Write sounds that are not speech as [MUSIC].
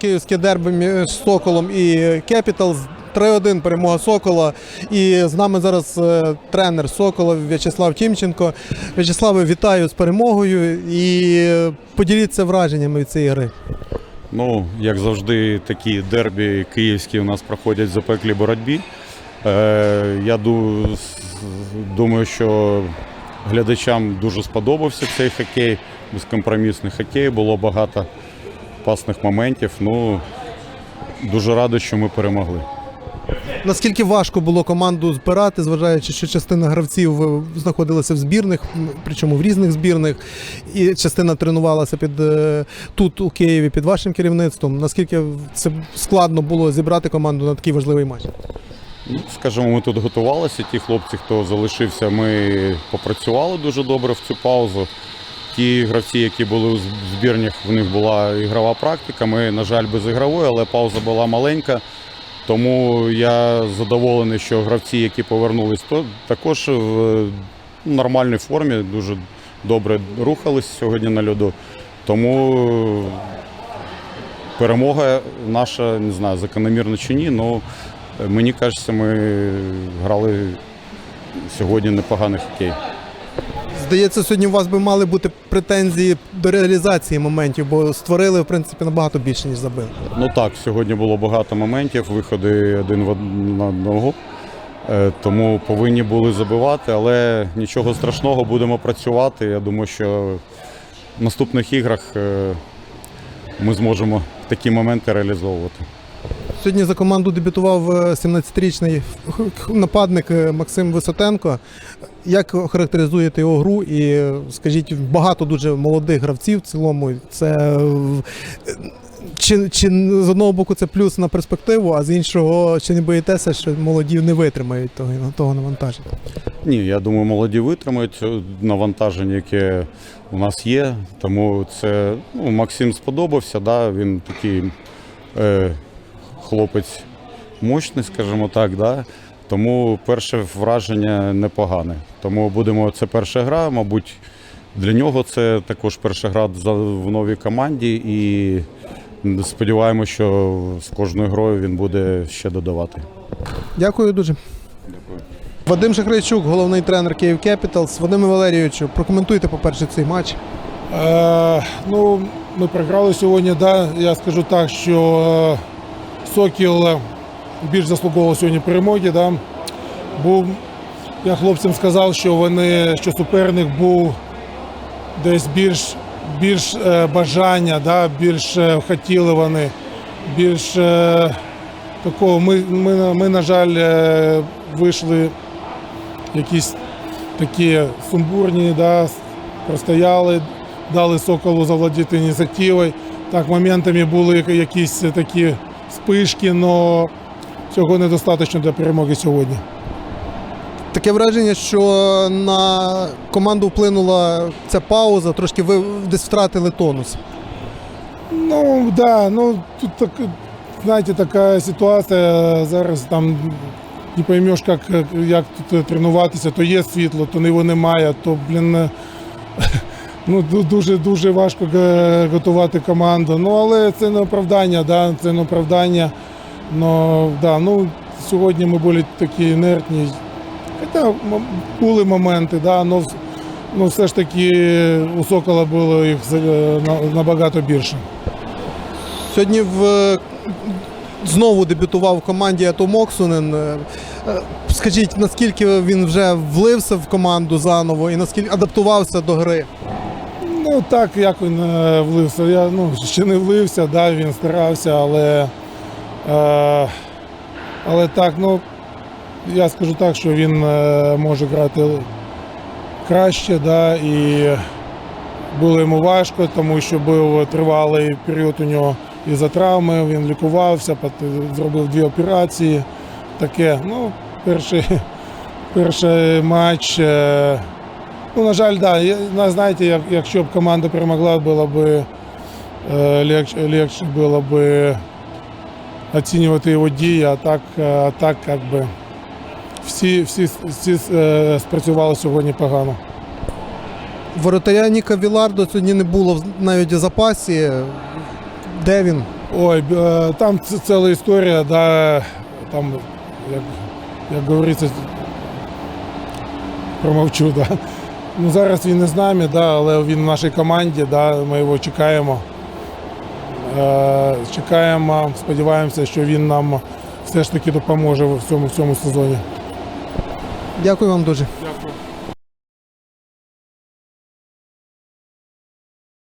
Київське дербі між Соколом і Кепітал. 3-1 перемога Сокола. І з нами зараз е, тренер Сокола В'ячеслав Тімченко. В'ячеславе, вітаю з перемогою і е, поділіться враженнями від цієї гри. Ну, як завжди, такі дербі київські у нас проходять в запеклій боротьбі. Е, я думаю, що глядачам дуже сподобався цей хокей, безкомпромісний хокей, було багато пасних моментів. Ну, дуже радий, що ми перемогли. Наскільки важко було команду збирати, зважаючи, що частина гравців е, знаходилася в збірних, причому в різних збірних, і частина тренувалася під е, тут у Києві під вашим керівництвом. Наскільки це складно було зібрати команду на такий важливий матч? Ну, скажімо, ми тут готувалися. Ті хлопці, хто залишився, ми попрацювали дуже добре в цю паузу. Ті гравці, які були у збірнях, в них була ігрова практика. Ми, на жаль, без ігрової, але пауза була маленька. Тому я задоволений, що гравці, які повернулись, то також в нормальній формі, дуже добре рухались сьогодні на льоду. Тому перемога наша, не знаю, закономірна чи ні, але мені кажеться, ми грали сьогодні непоганий хокей. Здається, сьогодні у вас би мали бути претензії до реалізації моментів, бо створили, в принципі, набагато більше, ніж забили. Ну так, сьогодні було багато моментів, виходи один в одного. Е, Тому повинні були забивати, але нічого страшного, будемо працювати. Я думаю, що в наступних іграх е, ми зможемо такі моменти реалізовувати. Сьогодні за команду дебютував е, 17-річний нападник е, Максим Висотенко. Як характеризуєте його гру? І е, скажіть, багато дуже молодих гравців в цілому. Це е, чи, чи з одного боку це плюс на перспективу, а з іншого, чи не боїтеся, що молоді не витримають того, того навантаження? Ні, я думаю, молоді витримають е, навантаження, яке у нас є. Тому це ну, Максим сподобався. Да? Він такий е, хлопець мощний, скажімо так. Да? Тому перше враження непогане. Тому будемо це перша гра. Мабуть, для нього це також перша гра в новій команді. І сподіваємося, що з кожною грою він буде ще додавати. Дякую дуже. Вадим Шахрайчук, головний тренер Київ Кепіталс. Вадиме Валерійовичу, прокоментуйте, по-перше, цей матч. Е, ну, ми програли сьогодні. Да. Я скажу так, що е, Сокіл більш заслуговував сьогодні перемоги. Да. Був, я хлопцям сказав, що вони, що суперник був десь більш, більш е, бажання, да, більш е, хотіли вони, більш е, такого. Ми, ми, ми, на жаль, вийшли якісь такі сумбурні, да, простояли, дали Соколу завладіти ініціативою. Так, моментами були якісь такі спишки, але цього недостатньо для перемоги сьогодні. Таке враження, що на команду вплинула ця пауза, трошки ви десь втратили тонус. Ну, да, ну тут так, знаєте, така ситуація зараз там не поймеш, як, як тут тренуватися, то є світло, то його немає, то, блін, ну, дуже, дуже важко готувати команду. Ну, але це не оправдання, да, це не оправдання. Но, да, ну, сьогодні ми були такі інертні. Хоча були моменти, да, но, ну, все ж таки у Сокола було їх набагато більше. Сьогодні в знову дебютував в команді Ато Моксунен. Е, е, Скажіть, наскільки він вже влився в команду заново і наскільки адаптувався до гри? Ну так, як він е, влився. Я ну, ще не влився, да, він старався, але, е, але так, ну я скажу так, що він е, може грати краще, да, і було йому важко, тому що був тривалий період у нього із-за травми, він лікувався, зробив дві операції. Таке, ну, перший, [LAUGHS] перший матч. е, Ну, на жаль, да. Я- на- Знаєте, якщо б команда перемогла, було б е, легше, легше було б оцінювати його дії, а так, е, а так як би всі, всі, всі е, спрацювали сьогодні погано. Воротаря Ніка Вілардо сьогодні не було навіть у запасі. Де він? Ой, там ціла історія, да, там, як, як говориться, промовчу, да. Ну, зараз він не з нами, да, але він в нашій команді, да, ми його чекаємо. Е, чекаємо, сподіваємося, що він нам все ж таки допоможе в цьому, в цьому сезоні. Дякую вам дуже.